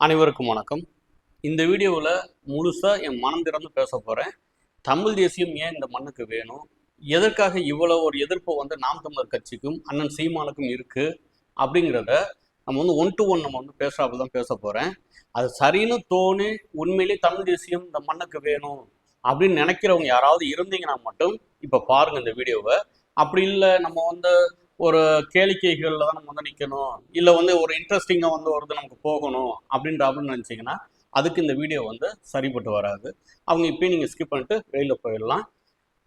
அனைவருக்கும் வணக்கம். இந்த வீடியோவில் முழுசாக என் மனம் திறந்து பேச போகிறேன் தமிழ் தேசியம் ஏன் இந்த மண்ணுக்கு வேணும்? எதற்காக இவ்வளோ ஒரு எதிர்ப்பு வந்து நாம் தமிழர் கட்சிக்கும் அண்ணன் சீமானுக்கும் இருக்குது அப்படிங்கிறத நம்ம வந்து ஒன் டு ஒன் நம்ம வந்து பேசுகிறாப்புல தான் பேச போகிறேன் அது சரின்னு தோணி உண்மையிலே தமிழ் தேசியம் இந்த மண்ணுக்கு வேணும் அப்படின்னு நினைக்கிறவங்க யாராவது இருந்தீங்கன்னா மட்டும் இப்போ பாருங்கள் இந்த வீடியோவை. அப்படி இல்லை நம்ம வந்து ஒரு கேளிக்கைகளில் தான் நம்ம வந்து நிற்கணும் இல்லை வந்து ஒரு இன்ட்ரெஸ்டிங்காக வந்து ஒரு நமக்கு போகணும் அப்படின்ற அப்படின்னு நினச்சிங்கன்னா அதுக்கு இந்த வீடியோ வந்து சரிப்பட்டு வராது. அவங்க இப்போயும் நீங்கள் ஸ்கிப் பண்ணிட்டு வெளியில் போயிடலாம்.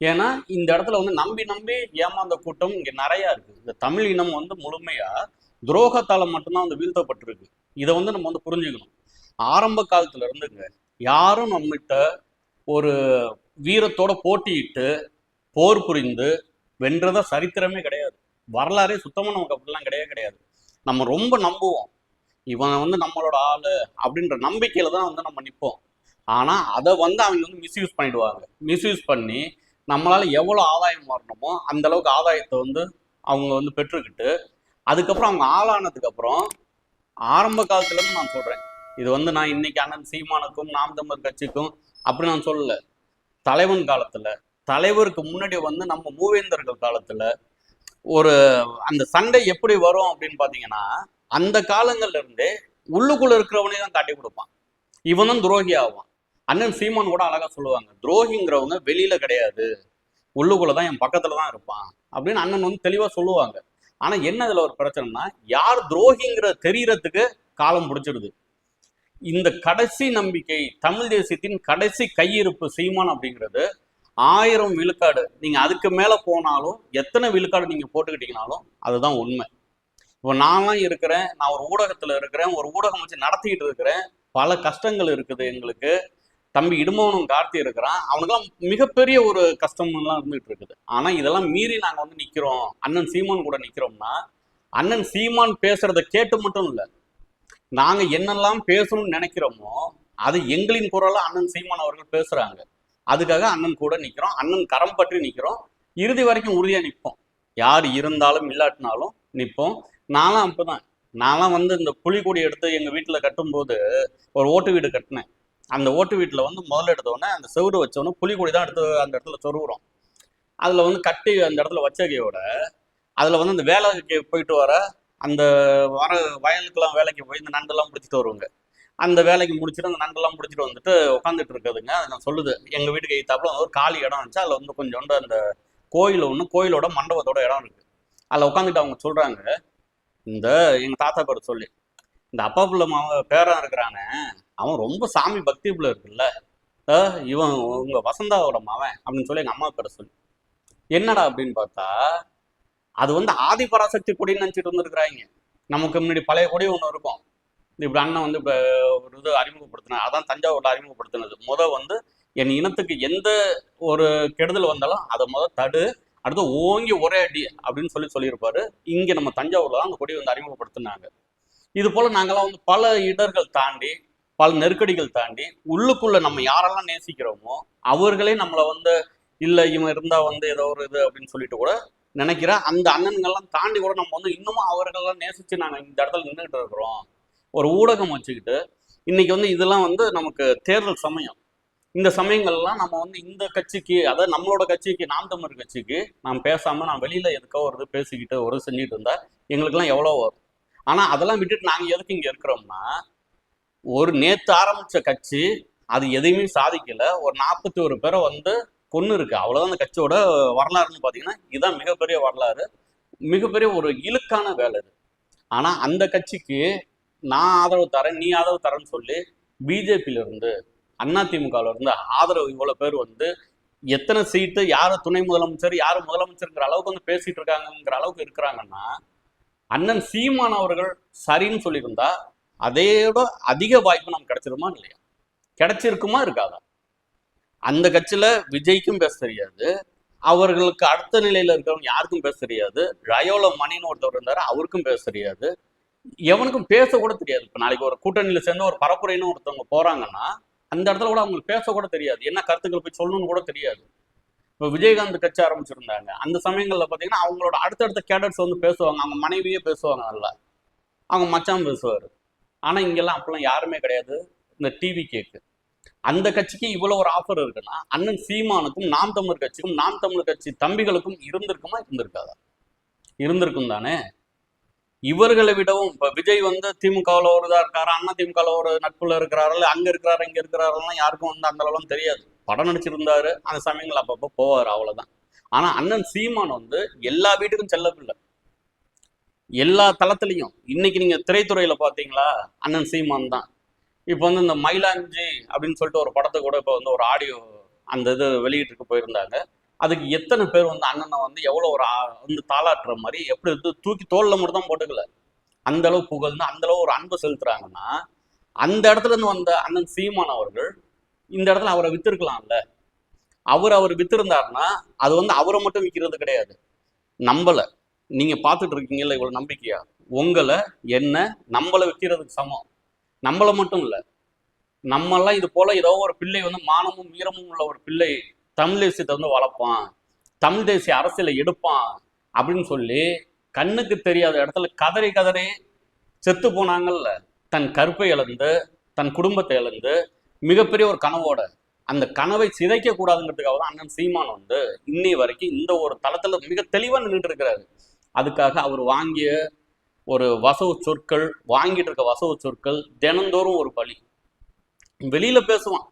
ஏன்னா இந்த இடத்துல வந்து நம்பி நம்பி ஏமாந்த கூட்டம் இங்கே நிறையா இருக்குது இந்த தமிழ் இனம் வந்து முழுமையாக துரோகத்தால் மட்டும்தான் வந்து வீழ்த்தப்பட்டிருக்கு. இதை வந்து நம்ம வந்து புரிஞ்சுக்கணும். ஆரம்ப காலத்துல இருந்துங்க யாரும் நம்மகிட்ட ஒரு வீரத்தோட போட்டியிட்டு போர் புரிந்து வென்றதா சரித்திரமே கிடையாது. வரலாறே சுத்தமாக நமக்கு அப்படிலாம் கிடையவே கிடையாது. நம்ம ரொம்ப நம்புவோம். இவன் வந்து நம்மளோட ஆளு அப்படின்ற நம்பிக்கையில தான் வந்து நம்ம நிற்போம் ஆனால் அதை வந்து அவங்க வந்து மிஸ்யூஸ் பண்ணிடுவாங்க. மிஸ்யூஸ் பண்ணி நம்மளால எவ்வளோ ஆதாயம் வரணுமோ அந்த அளவுக்கு ஆதாயத்தை வந்து அவங்க வந்து பெற்றுக்கிட்டு அதுக்கப்புறம் அவங்க ஆளானதுக்கு அப்புறம் ஆரம்ப காலத்துலேருந்து நான் சொல்கிறேன் இது வந்து நான் இன்னைக்கு அண்ணன் சீமானுக்கும் நாம் தமிழ் கட்சிக்கும் அப்படி நான் சொல்லலை. தலைவன் காலத்தில் தலைவருக்கு முன்னாடி வந்து நம்ம மூவேந்தர்கள் காலத்தில் ஒரு அந்த சண்டை எப்படி வரும் அப்படின்னு பார்த்தீங்கன்னா அந்த காலங்கள்ல இருந்தே உள்ளுக்குள்ள இருக்கிறவனே தான் காட்டி கொடுப்பான். இவனும் துரோகி ஆவான். அண்ணன் சீமான் கூட அழகா சொல்லுவாங்க துரோகிங்கிறவங்க வெளியில கிடையாது. உள்ளுக்குள்ள தான் என் பக்கத்துல தான் இருப்பான். அப்படின்னு அண்ணன் வந்து தெளிவா சொல்லுவாங்க. ஆனா என்ன இதுல ஒரு பிரச்சனைனா யார் துரோகிங்கிற தெரியறதுக்கு காலம் பிடிச்சிடுது. இந்த கடைசி நம்பிக்கை தமிழ் தேசியத்தின் கடைசி கையிருப்பு சீமான் அப்படிங்கிறது ஆயிரம் விழுக்காடு நீங்க அதுக்கு மேல போனாலும் எத்தனை விழுக்காடு நீங்க போட்டுக்கிட்டீங்கனாலும் அதுதான் உண்மை. இப்போ நான்லாம் இருக்கிறேன் நான் ஒரு ஊடகத்துல இருக்கிறேன் ஒரு ஊடகம் வச்சு நடத்திக்கிட்டு இருக்கிறேன். பல கஷ்டங்கள் இருக்குது எங்களுக்கு. தம்பி இடுமவனும் கார்த்தி இருக்கிறான். அவனுக்கெல்லாம் மிகப்பெரிய ஒரு கஷ்டம்லாம் இருந்துகிட்டு இருக்குது. ஆனா இதெல்லாம் மீறி நாங்க வந்து நிக்கிறோம். அண்ணன் சீமான் கூட நிக்கிறோம்னா அண்ணன் சீமான் பேசுறத கேட்டு மட்டும் இல்லை நாங்க என்னெல்லாம் பேசணும்னு நினைக்கிறோமோ அது எங்களின் குரலா அண்ணன் சீமான் அவர்கள் பேசுறாங்க. அதுக்காக அண்ணன் கூட நிற்கிறோம் அண்ணன் கரம் பற்றி நிற்கிறோம் இறுதி வரைக்கும் உறுதியாக நிற்போம் யார் இருந்தாலும் இல்லாட்டினாலும் நிற்போம் நான்லாம் அப்பதான். நான்லாம் வந்து இந்த புலிக்கொடி எடுத்து எங்கள் வீட்டில் கட்டும்போது ஒரு ஓட்டு வீடு கட்டினேன். அந்த ஓட்டு வீட்டில் வந்து முதல்ல எடுத்தோடனே அந்த செவுடு வச்சோடனே புலிக்கொடி தான் எடுத்து அந்த இடத்துல சொருகுறோம். அதில் வந்து கட்டி அந்த இடத்துல வச்சகையோட அதில் வந்து அந்த வேலைக்கு போயிட்டு வர அந்த வர வயலுக்கெல்லாம் வேலைக்கு போய் இந்த நண்டெல்லாம் பிடிச்சிட்டு வருவாங்க. அந்த வேலைக்கு முடிச்சுட்டு அந்த நண்டெல்லாம் பிடிச்சிட்டு வந்துட்டு உட்காந்துட்டு இருக்குதுங்க. அது நான் சொல்லுது. எங்க வீட்டுக்கு எய்த்தாப்புல ஒரு காலி இடம் இருந்துச்சு. அதுல வந்து கொஞ்சோண்டு அந்த கோயில் ஒன்று கோயிலோட மண்டபத்தோட இடம் இருக்கு. அதில் உட்காந்துட்டு அவங்க சொல்றாங்க. இந்த எங்க தாத்தா பேர் சொல்லி இந்த அப்பா பிள்ளை மாவ பேரன் இருக்கிறானே அவன் ரொம்ப சாமி பக்தி பிள்ளை இருக்குல்ல. இவன் உங்க வசந்தாவோட மாவன் அப்படின்னு சொல்லி எங்க அம்மா பேர் சொல்லி. என்னடா அப்படின்னு பார்த்தா அது வந்து ஆதி பராசக்தி கொடின்னு நினச்சிட்டு இருந்திருக்கிறாங்க. நமக்கு முன்னாடி பழைய கொடி ஒன்று இருக்கும். இப்படி அண்ணன் வந்து இப்போ ஒரு இது அறிமுகப்படுத்தினார் அதான் தஞ்சாவூர்ல அறிமுகப்படுத்தினது. முத வந்து என் இனத்துக்கு எந்த ஒரு கெடுதல் வந்தாலும் அதை முத தடு அடுத்து ஓங்கி ஒரே அடி அப்படின்னு சொல்லி சொல்லியிருப்பாரு. இங்கே நம்ம தஞ்சாவூர்ல தான் அந்த கொடி வந்து அறிமுகப்படுத்தினாங்க. இது போல நாங்கள்லாம் வந்து பல இடர்கள் தாண்டி பல நெருக்கடிகள் தாண்டி உள்ளுக்குள்ள நம்ம யாரெல்லாம் நேசிக்கிறோமோ அவர்களே நம்மளை வந்து இல்லை இவன் இருந்தா வந்து ஏதோ ஒரு இது அப்படின்னு சொல்லிட்டு கூட நினைக்கிற அந்த அண்ணன்கள்லாம் தாண்டி கூட நம்ம வந்து இன்னமும் அவர்களெல்லாம் நேசிச்சு நாங்கள் இந்த இடத்துல நின்றுகிட்டு இருக்கிறோம். ஒரு ஊடகம் வச்சுக்கிட்டு இன்னைக்கு வந்து இதெல்லாம் வந்து நமக்கு தேர்தல் சமயம். இந்த சமயங்கள்லாம் நம்ம வந்து இந்த கட்சிக்கு அதாவது நம்மளோட கட்சிக்கு நாம் தமிழர் கட்சிக்கு நாம் பேசாம நான் வெளியில எதுக்கோ ஒரு இது பேசிக்கிட்டு ஒரு செஞ்சுட்டு இருந்தா எங்களுக்கெல்லாம் எவ்வளோ வரும்? ஆனா அதெல்லாம் விட்டுட்டு நாங்க எதுக்கு இங்க இருக்கிறோம்னா ஒரு நேத்து ஆரம்பிச்ச கட்சி அது எதையுமே சாதிக்கல. ஒரு நாற்பத்தி ஒரு பேரை வந்து கொன்று இருக்கு. அவ்வளவுதான் அந்த கட்சியோட வரலாறுன்னு பாத்தீங்கன்னா இதுதான் மிகப்பெரிய வரலாறு. மிகப்பெரிய ஒரு இழுக்கான வேலை இது. ஆனா அந்த கட்சிக்கு நான் ஆதரவு தரேன் நீ ஆதரவு தரேன்னு சொல்லி பிஜேபியில இருந்து அதிமுகல இருந்து ஆதரவு இவ்வளவு பேர் வந்து எத்தனை சீட்டு யாரு துணை முதலமைச்சர் யாரு முதலமைச்சருங்கிற அளவுக்கு வந்து பேசிட்டு இருக்காங்கங்கிற அளவுக்கு இருக்கிறாங்கன்னா அண்ணன் சீமான் அவர்கள் சரின்னு சொல்லியிருந்தா அதையோட அதிக வாய்ப்பு நமக்கு கிடைச்சிருமா இல்லையா? கிடைச்சிருக்குமா இருக்காதா? அந்த கட்சியில விஜய்க்கும் பேச தெரியாது. அவர்களுக்கு அடுத்த நிலையில இருக்கிறவங்க யாருக்கும் பேச தெரியாது. ரயோல மணின்னு ஒருத்தவர் இருந்தாரு அவருக்கும் பேச தெரியாது. எவனுக்கும் பேச கூட தெரியாது. இப்ப நாளைக்கு ஒரு கூட்டணியில சேர்ந்து ஒரு பரப்புரைன்னு ஒருத்தவங்க போறாங்கன்னா அந்த இடத்துல கூட அவங்களுக்கு பேச கூட தெரியாது. என்ன கருத்துக்கள் போய் சொல்லணும்னு கூட தெரியாது. இப்போ விஜயகாந்த் கட்சி ஆரம்பிச்சிருந்தாங்க. அந்த சமயங்கள்ல பாத்தீங்கன்னா அவங்களோட அடுத்தடுத்த கேடட்ஸ் வந்து பேசுவாங்க. அவங்க மனைவியே பேசுவாங்க நல்லா. அவங்க மச்சான் பேசுவாரு. ஆனா இங்கெல்லாம் அப்பெல்லாம் யாருமே கிடையாது. இந்த டிவி கேக்கு. அந்த கட்சிக்கு இவ்வளவு ஒரு ஆஃபர் இருக்குன்னா அண்ணன் சீமானுக்கும் நாம் தமிழர் கட்சிக்கும் நாம் தமிழர் கட்சி தம்பிகளுக்கும் இருந்திருக்குமா? இருந்திருக்காதா? இருந்திருக்கும் தானே. இவர்களை விடவும் இப்ப விஜய் வந்து திமுகவில் ஒரு இதா இருக்காரு அண்ணா திமுகவில் ஒரு நட்புல இருக்கிறாரு அங்க இருக்கிறாரு இங்க இருக்கிறாருலாம் யாருக்கும் வந்து அந்த அளவுலாம் தெரியாது. படம் நடிச்சிருந்தாரு அந்த சமயங்கள் அப்பப்போ போவார் அவ்வளவுதான். ஆனா அண்ணன் சீமான் வந்து எல்லா வீட்டுக்கும் செல்லப்பில்லை எல்லா தளத்துலையும். இன்னைக்கு நீங்க திரைத்துறையில பாத்தீங்களா அண்ணன் சீமான் தான். இப்போ வந்து இந்த மயிலாஞ்சி அப்படின்னு சொல்லிட்டு ஒரு படத்தை கூட இப்போ வந்து ஒரு ஆடியோ அந்த இது வெளியிட்டிருக்கு போயிருந்தாங்க. அதுக்கு எத்தனை பேர் வந்து அண்ணனை வந்து எவ்வளோ ஒரு வந்து தாளாட்டுற மாதிரி எப்படி வந்து தூக்கி தோல்ல மட்டும் தான் போட்டுக்கல. அந்த அளவு புகழ்ந்து அந்த அளவு ஒரு அன்பு செலுத்துறாங்கன்னா அந்த இடத்துல இருந்து வந்த அண்ணன் சீமான் அவர்கள் இந்த இடத்துல அவரை வித்திருக்கலாம்ல. அவர் அவர் வித்திருந்தாருன்னா அது வந்து அவரை மட்டும் விற்கிறது கிடையாது. நம்மளை நீங்க பார்த்துட்டு இருக்கீங்கல்ல இவ்வளவு நம்பிக்கையா? உங்களை என்ன நம்மளை விற்கிறதுக்கு சமம். நம்மளை மட்டும் இல்லை. நம்மெல்லாம் இது போல ஏதோ ஒரு பிள்ளை வந்து மானமும் வீரமும் உள்ள ஒரு பிள்ளை தமிழ் தேசியத்தை வந்து வளர்ப்பான். தமிழ் தேசிய அரசியலை எடுப்பான் அப்படின்னு சொல்லி கண்ணுக்கு தெரியாத இடத்துல கதறி கதறி செத்து போனாங்கல்ல. தன் கருப்பை இழந்து தன் குடும்பத்தை இழந்து மிகப்பெரிய ஒரு கனவோட. அந்த கனவை சிதைக்க கூடாதுங்கிறதுக்காக தான் அண்ணன் சீமான் வந்து இன்னை வரைக்கும் இந்த ஒரு தளத்துல மிக தெளிவா நின்றுட்டு இருக்கிறாரு அதுக்காக அவர் வாங்கிய ஒரு வசவு சொற்கள் வாங்கிட்டு இருக்க வசவு சொற்கள் தினந்தோறும் ஒரு பலி. வெளியில பேசுவான்.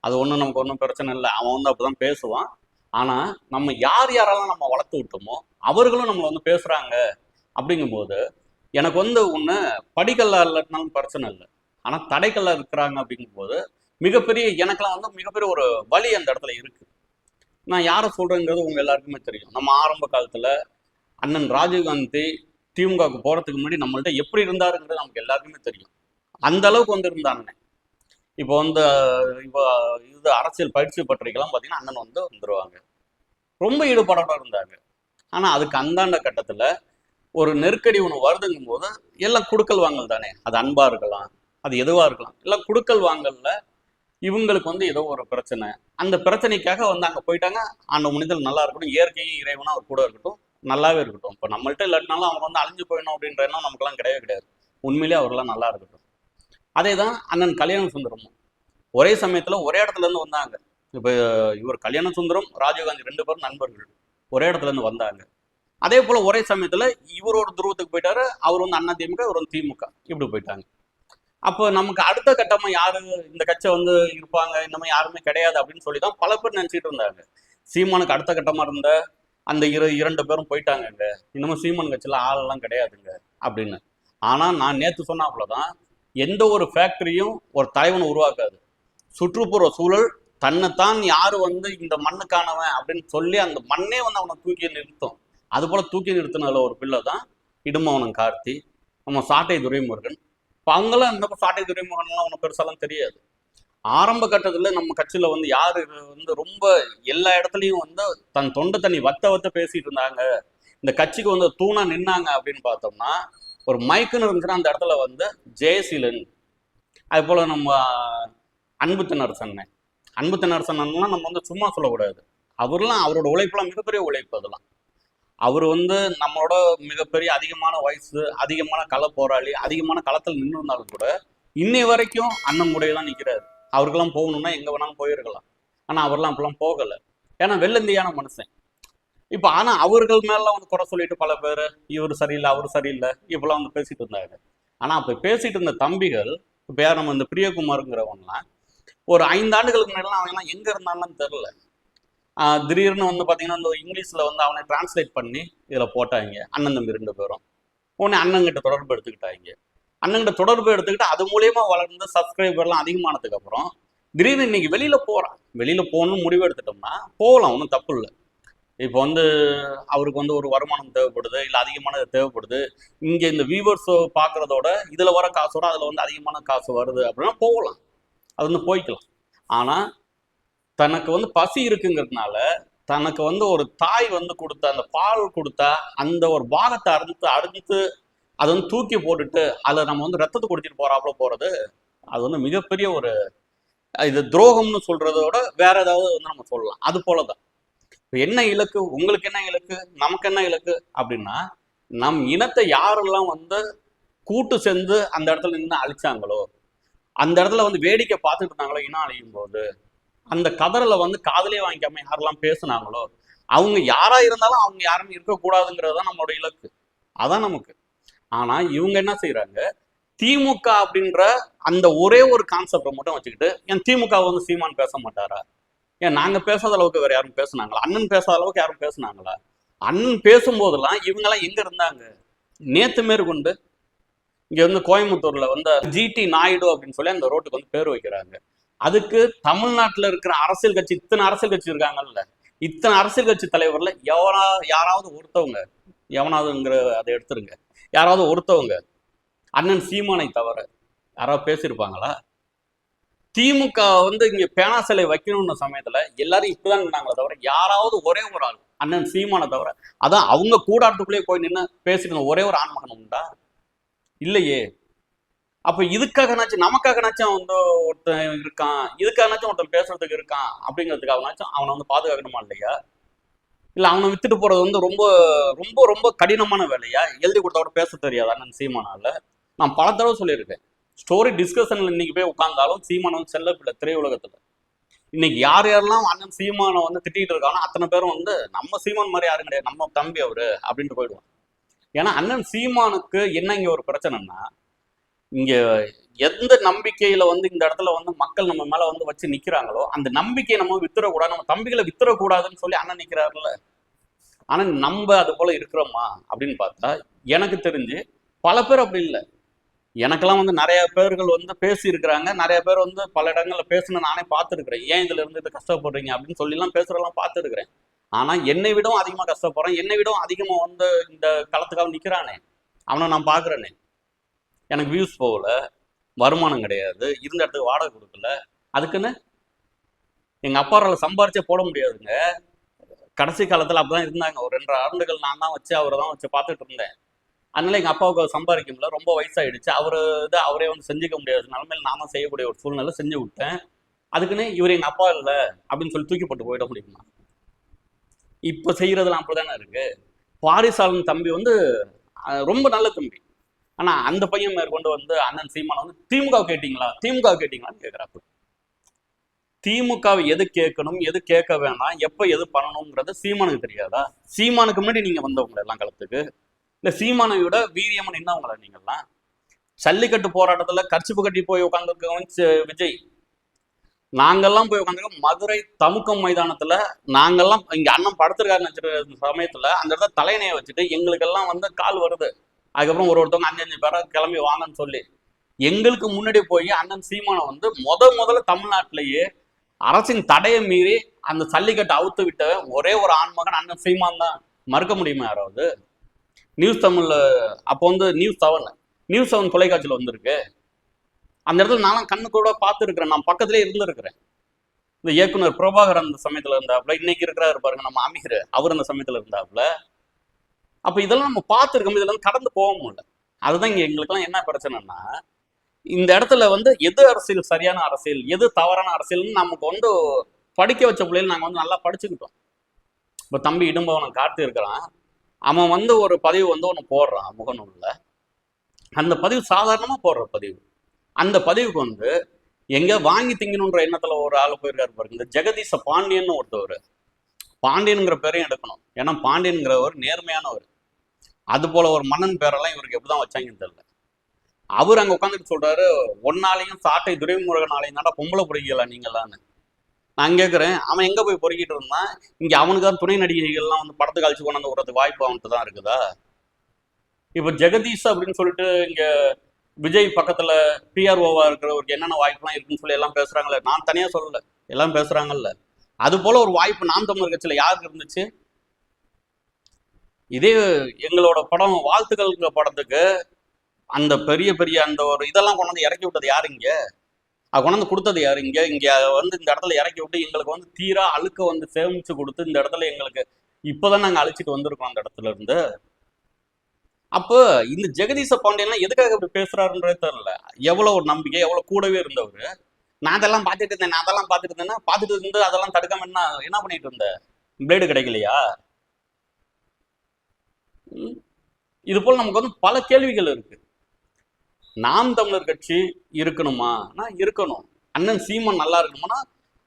அது ஒன்றும் நமக்கு ஒன்றும் பிரச்சனை இல்லை. அவன் வந்து அப்படிதான் பேசுவான். ஆனா நம்ம யார் யாரெல்லாம் நம்ம வளர்த்து விட்டோமோ அவர்களும் நம்மளை வந்து பேசுறாங்க. அப்படிங்கும்போது எனக்கு வந்து ஒன்று படிக்கல்லா இல்லைனாலும் பிரச்சனை இல்லை. ஆனா தடைக்கல்லா இருக்கிறாங்க அப்படிங்கும்போது மிகப்பெரிய எனக்கெல்லாம் வந்து மிகப்பெரிய ஒரு வழி அந்த இடத்துல இருக்கு. நான் யாரை சொல்றேங்கிறது உங்க எல்லாருக்குமே தெரியும். நம்ம ஆரம்ப காலத்துல அண்ணன் ராஜீவ்காந்தி திமுகவுக்கு போறதுக்கு முன்னாடி நம்மள்ட்ட எப்படி இருந்தாருங்கிறது நமக்கு எல்லாருக்குமே தெரியும். அந்த அளவுக்கு வந்து இருந்த இப்போ வந்து இப்போ இது அரசியல் பயிற்சி பற்றிக்கெல்லாம் பார்த்தீங்கன்னா அண்ணன் வந்து வந்துருவாங்க. ரொம்ப ஈடுபாடோட இருந்தாங்க. ஆனா அதுக்கு அந்தாண்ட கட்டத்துல ஒரு நெருக்கடி ஒன்று வருதுங்கும் போது எல்லாம் குடுக்கல் வாங்கல் தானே. அது அன்பா இருக்கலாம் அது எதுவா இருக்கலாம். எல்லாம் குடுக்கல் வாங்கல்ல இவங்களுக்கு வந்து ஏதோ ஒரு பிரச்சனை. அந்த பிரச்சனைக்காக வந்து அங்க போயிட்டாங்க. அந்த மனிதன் நல்லா இருக்கட்டும் இயற்கையும் இறைவனும் அவர் கூட இருக்கட்டும் நல்லாவே இருக்கட்டும். இப்போ நம்மள்ட்ட இல்லாட்டினாலும் அவங்க வந்து அழிஞ்சு போயிடணும் அப்படின்ற எண்ணம் நமக்குலாம் கிடையவே கிடையாது. உண்மையிலேயே அவர்லாம் நல்லா இருக்கட்டும். அதே தான் அண்ணன் கல்யாண சுந்தரமும். ஒரே சமயத்துல ஒரே இடத்துல இருந்து வந்தாங்க. இப்போ இவர் கல்யாண சுந்தரம் ராஜீவ்காந்தி ரெண்டு பேரும் நண்பர்கள். ஒரே இடத்துல இருந்து வந்தாங்க. அதே போல ஒரே சமயத்துல இவரோட துருவத்துக்கு போயிட்டாரு அவர் வந்து அண்ணா திமுக இவர் வந்து திமுக. இப்படி போயிட்டாங்க. அப்போ நமக்கு அடுத்த கட்டமா யாரு இந்த கட்சி வந்து இருப்பாங்க இந்த மாதிரி யாருமே கிடையாது அப்படின்னு சொல்லி தான் பல பேர் நினைச்சிட்டு இருந்தாங்க. சீமானுக்கு அடுத்த கட்டமா இருந்த அந்த இரு இரண்டு பேரும் போயிட்டாங்கங்க. இன்னமும் சீமான் கட்சியில் ஆளெல்லாம் கிடையாதுங்க அப்படின்னு. ஆனா நான் நேத்து சொன்னாப்புலதான் எந்த ஒரு ஃபேக்டரியும் ஒரு தலைவனை உருவாக்காது. சுற்றுப்புற சூழல் தன்னைத்தான் யார் வந்து இந்த மண்ணுக்கானவன் அப்படின்னு சொல்லி அந்த மண்ணே வந்து அவனை தூக்கி நிறுத்தும். அது போல் தூக்கி நிறுத்தினதுல ஒரு பிள்ளை தான் இடுமவனம் கார்த்தி. நம்ம சாட்டை துரைமுருகன். இப்போ அவங்களாம் இந்த சாட்டை துரைமுருகன்லாம் அவனுக்கு பெருசாலாம் தெரியாது. ஆரம்ப கட்டத்தில் நம்ம கட்சியில் வந்து யார் வந்து ரொம்ப எல்லா இடத்துலையும் வந்து தன் தொண்டை தண்ணி வத்த வத்த பேசிட்டு இருந்தாங்க. இந்த கட்சிக்கு வந்து தூணா நின்னாங்க அப்படின்னு பார்த்தோம்னா ஒரு மைக்குன்னு இருந்துச்சுன்னா அந்த இடத்துல வந்து ஜெயசீலன். அது போல நம்ம அன்பு தென்னரசன் அன்பு தென்னரசன்லாம் நம்ம வந்து சும்மா சொல்லக்கூடாது. அவர்லாம் அவரோட உழைப்புலாம் மிகப்பெரிய உழைப்பு அதெல்லாம். அவர் வந்து நம்மளோட மிகப்பெரிய அதிகமான வயசு அதிகமான கள போராளி அதிகமான களத்தில் நின்று இருந்தாலும் கூட இன்னை வரைக்கும் அண்ணன் முறையை தான் நிற்கிறாரு அவருக்கெல்லாம் போகணும்னா எங்க வேணாலும் போயிருக்கலாம். ஆனா அவர்லாம் அப்பெல்லாம் போகலை. ஏன்னா வெள்ளந்தியான மனுஷன். இப்ப ஆனா அவர்கள் மேல வந்து குறை சொல்லிட்டு பல பேர் இவர் சரியில்லை அவர் சரியில்லை இப்பெல்லாம் வந்து பேசிட்டு இருந்தாங்க ஆனா அப்ப பேசிட்டு இருந்த தம்பிகள் இப்ப யார் நம்ம இந்த பிரியகுமாருங்கிறவங்கலாம் ஒரு ஐந்து ஆண்டுகளுக்கு முன்னாடிலாம் அவங்கலாம் எங்க இருந்தாங்கன்னு தெரியல. ஆஹ் திடீர்னு வந்து பாத்தீங்கன்னா இந்த இங்கிலீஷ்ல வந்து அவனை டிரான்ஸ்லேட் பண்ணி இதுல போட்டாங்க. அண்ணன் தம்பி ரெண்டு பேரும். உடனே அண்ணங்கிட்ட தொடர்பு எடுத்துக்கிட்டாங்க. அண்ணங்கிட்ட தொடர்பு எடுத்துக்கிட்டு அது மூலியமா வளர்ந்து சப்ஸ்கிரைபர்லாம் அதிகமானதுக்கு அப்புறம் திடீர்னு இன்னைக்கு வெளியில போறான். வெளியில போகணும்னு முடிவு எடுத்துட்டோம்னா போகலாம் ஒன்றும் தப்பு இல்லை. இப்போ வந்து அவருக்கு வந்து ஒரு வருமானம் தேவைப்படுது இல்லை அதிகமானது தேவைப்படுது. இங்கே இந்த வியூவர்ஸ் பார்க்குறதோட இதில் வர காசோட அதில் வந்து அதிகமான காசு வருது அப்படின்னா போகலாம். அது வந்து போய்க்கலாம். ஆனால் தனக்கு வந்து பசி இருக்குங்கிறதுனால தனக்கு வந்து ஒரு தாய் வந்து கொடுத்த அந்த பால் கொடுத்தா அந்த ஒரு பாகத்தை அறுத்து அறுத்து அதை வந்து தூக்கி போட்டுட்டு அதில் நம்ம வந்து ரத்தத்தை குடிச்சிட்டு போகிறாப்புல போகிறது அது வந்து மிகப்பெரிய ஒரு இது துரோகம்னு சொல்கிறதோட வேற ஏதாவது வந்து நம்ம சொல்லலாம். அது போல தான் என்ன இலக்கு? உங்களுக்கு என்ன இலக்கு? நமக்கு என்ன இலக்கு? அப்படின்னா நம் இனத்தை யாரெல்லாம் வந்து கூட்டு சேர்ந்து அந்த இடத்துல நின்று அழிச்சாங்களோ அந்த இடத்துல வந்து வேடிக்கை பார்த்துட்டு இருந்தாங்களோ இனம் அழியும் போது அந்த கதறலை வந்து காதலே வாங்கிக்காம யாரெல்லாம் பேசுனாங்களோ அவங்க யாரா இருந்தாலும் அவங்க யாரும் இருக்கக்கூடாதுங்கிறது தான் நம்மளோட இலக்கு. அதான் நமக்கு. ஆனா இவங்க என்ன செய்யறாங்க திமுக அப்படின்ற அந்த ஒரே ஒரு கான்செப்டை மட்டும் வச்சுக்கிட்டு என் திமுக வந்து சீமான் பேச மாட்டாரா? ஏன் நாங்க பேசாத அளவுக்கு வேற யாரும் பேசுனாங்களா? அண்ணன் பேசாத அளவுக்கு யாரும் பேசுனாங்களா? அண்ணன் பேசும்போதெல்லாம் இவங்கெல்லாம் எங்க இருந்தாங்க? நேத்து மேற்கொண்டு இங்க வந்து கோயம்புத்தூர்ல வந்து ஜிடி நாயுடு அப்படின்னு சொல்லி அந்த ரோட்டுக்கு வந்து பேர் வைக்கிறாங்க. அதுக்கு தமிழ்நாட்டுல இருக்கிற அரசியல் கட்சி இத்தனை அரசியல் கட்சி இருக்காங்கல்ல? இத்தனை அரசியல் கட்சி தலைவர்ல எவனா யாராவது ஒருத்தவங்க எவனாவதுங்கிற அதை எடுத்துருங்க. யாராவது ஒருத்தவங்க அண்ணன் சீமானை தவிர யாராவது பேசியிருப்பாங்களா? திமுக வந்து இங்க பேனா சிலை வைக்கணும்னு சமயத்துல எல்லாரும் இப்படிதான் நின்னாங்களே தவிர யாராவது ஒரே ஒரு ஆள் அண்ணன் சீமானை தவிர அதான் அவங்க கூடாரத்துக்குள்ளேயே போய் நின்று பேசிட்டு ஒரே ஒரு ஆண்மகன் உண்டா? இல்லையே. அப்ப இதுக்காகனாச்சும் நமக்காகனாச்சும் வந்து ஒருத்தன் இருக்கான்? இதுக்காகனாச்சும் ஒருத்தன் பேசுறதுக்கு இருக்கான்? அப்படிங்கிறதுக்காகனாச்சும் அவனை வந்து பாதுகாக்கணுமா இல்லையா? இல்ல அவனை வித்துட்டு போறது வந்து ரொம்ப ரொம்ப ரொம்ப கடினமான வேலையா? எழுதி கொடுத்தா கூட பேச தெரியாது அண்ணன் சீமானால. நான் பல தடவை சொல்லியிருக்கேன். ஸ்டோரி டிஸ்கஷனில் இன்னைக்கு போய் உட்காந்தாலும் சீமானம் வந்து செல்ல பிள்ளை திரையுலகத்தில். இன்னைக்கு யார் யாரெல்லாம் அண்ணன் சீமானை வந்து திட்டிகிட்டு இருக்கானோ அத்தனை பேரும் வந்து நம்ம சீமான் மாதிரி யாரும் கிடையாது நம்ம தம்பி அவரு அப்படின்ட்டு போயிடுவான் ஏன்னா அண்ணன் சீமானுக்கு என்ன இங்கே ஒரு பிரச்சனைன்னா இங்கே எந்த நம்பிக்கையில வந்து இந்த இடத்துல வந்து மக்கள் நம்ம மேல வந்து வச்சு நிக்கிறாங்களோ அந்த நம்பிக்கையை நம்ம வித்துறக்கூடாது நம்ம தம்பிகளை வித்துறக்கூடாதுன்னு சொல்லி அண்ணன் நிக்கிறாருல்ல. ஆனா நம்ம அது போல இருக்கிறோமா அப்படின்னு பார்த்தா எனக்கு தெரிஞ்சு பல பேர் அப்படி இல்லை. எனக்கெல்லாம் வந்து நிறைய பேர்கள் வந்து பேசியிருக்கிறாங்க. நிறைய பேர் வந்து பல இடங்களில் பேசுன நானே பார்த்துருக்குறேன். ஏன் இதுல இருந்து கஷ்டப்படுறீங்க அப்படின்னு சொல்லிலாம் பேசுறதெல்லாம் பார்த்துருக்குறேன். ஆனால் என்னை விடவும் அதிகமாக கஷ்டப்படுறேன். என்னை விடவும் அதிகமாக வந்து இந்த களத்துக்காக நிற்கிறானே அவனை நான் பார்க்குறேனே. எனக்கு வியூஸ் போகல. வருமானம் கிடையாது. இருந்த இடத்துக்கு வாடகை கொடுக்கல. அதுக்குன்னு எங்கள் அப்பாரால சம்பாரிச்சே போட முடியாதுங்க. கடைசி காலத்தில் அப்படி தான் இருந்தாங்க. ஒரு ரெண்டு ஆண்டுகள் நான் தான் வச்சு அவரை தான் வச்சு பார்த்துட்டு இருந்தேன். அதனால எங்க அப்பாவுக்கு சம்பாதிக்க முடியல. ரொம்ப வயசாயிடுச்சு. அவர் இதை அவரே வந்து செஞ்சுக்க முடியாது. நிலமையில நாம செய்யக்கூடிய ஒரு சூழ்நிலை செஞ்சு விட்டேன். அதுக்குன்னு இவர் எங்க அப்பா இல்லை அப்படின்னு சொல்லி தூக்கி போட்டு போயிட முடியுமா? இப்ப செய்யறதுலாம் அப்படிதானே இருக்கு? பாரிசாலன் தம்பி வந்து ரொம்ப நல்ல தம்பி. ஆனா அந்த பையன் மேற்கொண்டு வந்து அண்ணன் சீமான வந்து திமுக கேட்டீங்களா? திமுக கேட்டீங்களான்னு கேட்கிறாப்பு திமுகவை எது கேட்கணும் எது கேட்க வேணாம் எப்ப எது பண்ணணுங்கிறது சீமானுக்கு தெரியாதா? சீமானுக்கு முன்னாடி நீங்க வந்தவங்க எல்லாம் களத்துக்கு. இல்ல சீமானை விட வீரியமா நின்னவங்களா நீங்கெல்லாம் ஜல்லிக்கட்டு போராட்டத்துல கர்ச்சிப்பு கட்டி போய் உட்காந்துருக்கவன் விஜய். நாங்கெல்லாம் போய் உட்காந்துருக்கோம் மதுரை தமுக்கம் மைதானத்துல நாங்கெல்லாம் இங்க அண்ணன் படுத்திருக்காரு நினைச்சிருக்க சமயத்துல அந்த இடத்துல தலையணையை வச்சுட்டு எங்களுக்கெல்லாம் வந்து கால் வருது. அதுக்கப்புறம் ஒரு ஒருத்தவங்க அஞ்சு அஞ்சு பேரை கிளம்பி வாங்கன்னு சொல்லி. எங்களுக்கு முன்னாடி போய் அண்ணன் சீமானை வந்து முத முதல்ல தமிழ்நாட்டிலேயே அரசின் தடையை மீறி அந்த சல்லிக்கட்டை அவுத்து விட்ட ஒரே ஒரு ஆண்மகன் அண்ணன் சீமான் தான். மறுக்க முடியுமா யாராவது? நியூஸ் தமிழ்ல அப்போ வந்து நியூஸ் செவன் நியூஸ் செவன் தொலைக்காட்சியில் வந்திருக்கு. அந்த இடத்துல நானும் கண்ணு கூட பார்த்துருக்குறேன். நான் பக்கத்துலேயே இருந்திருக்கிறேன். இந்த இயக்குனர் பிரபாகர் அந்த சமயத்தில் இருந்தாப்புல இன்னைக்கு இருக்கிறாரு பாருங்க நம்ம அமீர். அவர் அந்த சமயத்தில் இருந்தாப்புல. அப்போ இதெல்லாம் நம்ம பார்த்துருக்கோம். இதில் கடந்து போக முடியல அதுதான் இங்கே எங்களுக்கெல்லாம் என்ன பிரச்சனைன்னா இந்த இடத்துல வந்து எது அரசியல் சரியான அரசியல் எது தவறான அரசியல்னு நமக்கு வந்து படிக்க வச்ச பிள்ளைகள் நாங்கள் வந்து நல்லா படிச்சுக்கிட்டோம். இப்போ தம்பி இடும்பவனை காட்டு இருக்கிறான் அவன் வந்து ஒரு பதிவு வந்து ஒன்று போடுறான் முகநூலில். அந்த பதிவு சாதாரணமாக போடுற பதிவு. அந்த பதிவுக்கு வந்து எங்கே வாங்கி திங்கணுன்ற எண்ணத்தில் ஒரு ஆள் போயிருக்காரு பாருங்க இந்த ஜெகதீச பாண்டியன் ஒருத்தவர். பாண்டியனுங்கிற பேரையும் எடுக்கணும். ஏன்னா பாண்டியனுங்கிறவர் நேர்மையானவர். அது போல ஒரு மன்னன் பேரெல்லாம் இவருக்கு எப்படிதான் வச்சாங்கன்னு தெரியல. அவர் அங்கே உட்காந்துட்டு சொல்றாரு ஒன்னாலையும் சாட்டை துரைமுருகனாலையும் தாண்டா பொம்பளை பிடிக்கல நீங்களான்னு. நான் கேட்குறேன் அவன் எங்கே போய் பொறுக்கிட்டு இருந்தான்? இங்கே அவனுக்கு தான் துணை நடிகைகள்லாம் வந்து படத்தை கழிச்சு கொண்டாந்து விடுறதுக்கு வாய்ப்பு அவன்கிட்ட தான் இருக்குதா? இப்போ ஜெகதீஷ் அப்படின்னு சொல்லிட்டு இங்கே விஜய் பக்கத்தில் பிஆர்ஓவா இருக்கிறவருக்கு என்னென்ன வாய்ப்புலாம் இருக்குன்னு சொல்லி எல்லாம் பேசுகிறாங்களே நான் தனியாக சொல்லலை. எல்லாம் பேசுகிறாங்கல்ல அது போல் ஒரு வாய்ப்பு நாம் தமிழர் கட்சியில் யாருக்கு இருந்துச்சு? இதே எங்களோட படம் வாழ்த்துக்கள்ங்கிற படத்துக்கு அந்த பெரிய பெரிய அந்த ஒரு இதெல்லாம் கொண்டாந்து இறக்கி விட்டது யாருங்க கொண்டாந்து கொடுத்தது யார்? இங்கே இங்கே வந்து இந்த இடத்துல இறக்கி விட்டு எங்களுக்கு வந்து தீரா அழுக்க வந்து சேமிச்சு கொடுத்து இந்த இடத்துல எங்களுக்கு இப்போதான் நாங்கள் அழிச்சிட்டு வந்திருக்கோம் அந்த இடத்துல இருந்து. அப்போ இந்த ஜெகதீச பாண்டியன்லாம் எதுக்காக இப்படி பேசுறாருன்றதே தெரியல. எவ்வளோ ஒரு நம்பிக்கை எவ்வளோ கூடவே இருந்தவர். நான் அதெல்லாம் பார்த்துட்டு இருந்தேன் நான் அதெல்லாம் பார்த்துட்டு இருந்தேன்னா பார்த்துட்டு இருந்து அதெல்லாம் தடுக்காம என்ன என்ன பண்ணிட்டு இருந்தேன் பிளேடு கிடைக்கலையா? ம்? இது போல் நமக்கு வந்து பல கேள்விகள் இருக்கு. நாம் தமிழர் கட்சி இருக்கணுமா? நான் இருக்கணும். அண்ணன் சீமான் நல்லா இருக்கணும்னா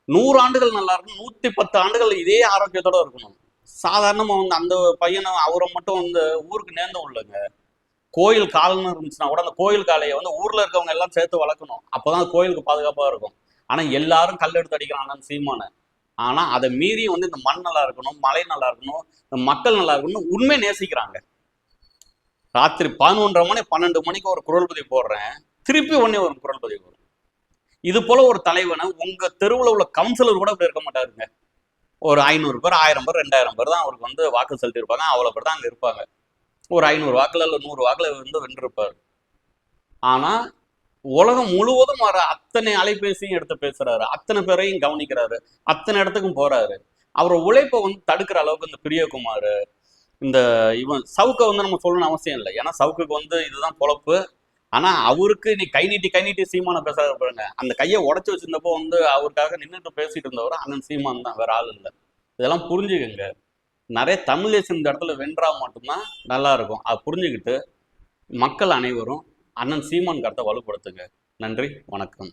நூறு ஆண்டுகள் நல்லா இருக்கணும் நூத்தி பத்து ஆண்டுகள் இதே ஆரோக்கியத்தோட இருக்கணும். சாதாரணமா வந்து அந்த பையனை அவரை மட்டும் வந்து ஊருக்கு நேர்ந்த உள்ளங்க. கோயில் காலன்னு இருந்துச்சுன்னா கூட அந்த கோயில் காளையை வந்து ஊர்ல இருக்கவங்க எல்லாம் சேர்த்து வளர்க்கணும். அப்பதான் கோயிலுக்கு பாதுகாப்பா இருக்கும். ஆனா எல்லாரும் கல் எடுத்து அடிக்கிறான் சீமானை. ஆனா அதை மீறி வந்து இந்த மண் நல்லா இருக்கணும் மலை நல்லா இருக்கணும் இந்த மக்கள் நல்லா இருக்கணும் உண்மை நேசிக்கிறாங்க. ராத்திரி பதினொன்றரை மணி பன்னெண்டு மணிக்கு ஒரு குரல் பதிவு போடுறேன். திருப்பி உடனே ஒரு குரல் பதிவு வரும் இது போல ஒரு தலைவனை உங்க தெருவில் உள்ள கவுன்சிலர் கூட இப்படி இருக்க மாட்டாருங்க. ஒரு ஐநூறு பேர் ஆயிரம் பேர் ரெண்டாயிரம் பேர் தான் அவருக்கு வந்து வாக்கு செலுத்தியிருப்பாங்க. அவ்வளோ பேர் தான் அங்கே இருப்பாங்க. ஒரு ஐநூறு வாக்கில் இல்லை நூறு வாக்கில் வந்து வென்றிருப்பார். ஆனால் உலகம் முழுவதும் வர அத்தனை அலைபேசியும் எடுத்து பேசுறாரு. அத்தனை பேரையும் கவனிக்கிறாரு. அத்தனை இடத்துக்கும் போறாரு. அவர் உழைப்பை வந்து தடுக்கிற அளவுக்கு இந்த பிரியகுமார் இந்த இவன் சவுக்கை வந்து நம்ம சொல்லணும்னு அவசியம் இல்லை. ஏன்னா சவுக்குக்கு வந்து இதுதான் பொழப்பு. ஆனா அவருக்கு நீ கை நீட்டி கை நீட்டி சீமான பேசாத பாருங்க. அந்த கையை உடச்சி வச்சிருந்தப்போ வந்து அவருக்காக நின்றுட்டு பேசிட்டு இருந்தவர் அண்ணன் சீமான் தான். வேற ஆள் இல்லை. இதெல்லாம் புரிஞ்சுக்கங்க. நிறைய தமிழ் தேசம் இந்த இடத்துல வென்றா மட்டும்தான் நல்லா இருக்கும். அதை புரிஞ்சுக்கிட்டு மக்கள் அனைவரும் அண்ணன் சீமான் கருத்தை வலுப்படுத்துங்க. நன்றி வணக்கம்.